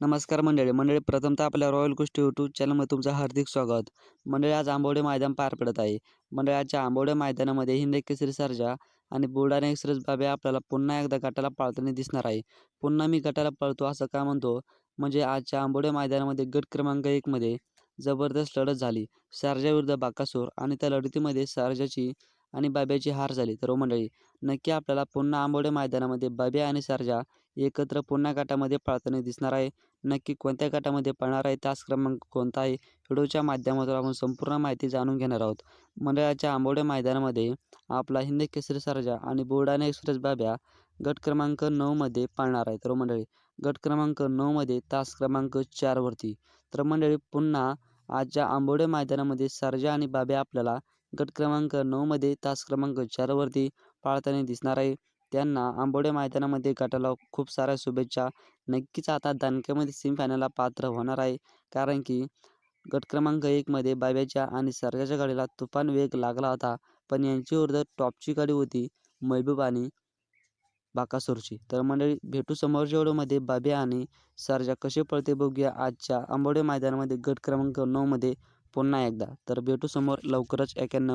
नमस्कार मंडळी. मंडळी प्रथमतः आपल्या रॉयल गोष्टी यूट्यूब चॅनलमध्ये तुमचं हार्दिक स्वागत. मंडळी आज आंबोडे मैदान पार पडत आहे. मंडळी आजच्या मैदानामध्ये हिंद केसरी सरजा आणि बुलढाणा एक्सप्रेस बाबे आपल्याला पुन्हा एकदा गटाला पाळताना दिसणार आहे. पुन्हा मी गटाला पळतो असं का म्हणतो? म्हणजे आजच्या आंबोडे मैदानामध्ये गट क्रमांक एकमध्ये जबरदस्त लढत झाली. सर्जा विरुद्ध बाकासूर आणि त्या लढतीमध्ये सर्जाची आणि बाब्याची हार झाली. तर हो मंडळी नक्की आपल्याला पुन्हा आंबोडे मैदानामध्ये बाब्या आणि सरजा एकत्र पुन्हा गटामध्ये पळताना दिसणार आहे. नक्की कोणत्या गटामध्ये पळणार आहे? तास क्रमांक कोणता आहे? व्हिडिओच्या माध्यमातून आपण संपूर्ण माहिती जाणून घेणार आहोत. मंडळाच्या आंबोडे मैदानामध्ये आपला हिंद केसरी सरजा आणि बोर्डाने एक्सप्रेस बाब्या गट क्रमांक नऊमध्ये पळणार आहे. तर हो मंडळी गट क्रमांक नऊमध्ये तास क्रमांक चारवरती तर मंडळी पुन्हा आजच्या आंबोडे मैदानामध्ये सरजा आणि बाब्या आपल्याला गट क्रमांक नऊमध्ये तास क्रमांक चारवरती पाळताना दिसणार आहे. त्यांना आंबोडे मैदानामध्ये गटाला खूप साऱ्या शुभेच्छा. नक्कीच आता दणक्यामध्ये सेमीफायनलला पात्र होणार आहे. कारण की गट क्रमांक एकमध्ये बाब्याच्या आणि सर्जाच्या गाडीला तुफान वेग लागला होता. पण यांची विरुद्ध टॉपची गाडी होती. महबूब आणि बाकासूरची. तर मंडळी भेटू समोरच्या व्हिडिओमध्ये. बाबे आणि सरजा कसे पळते बघूया. आजच्या आंबोडे मैदानामध्ये गट क्रमांक नऊमध्ये पुन्हा एकदा. तर भेटू समोर लवकरच एक्याण्णव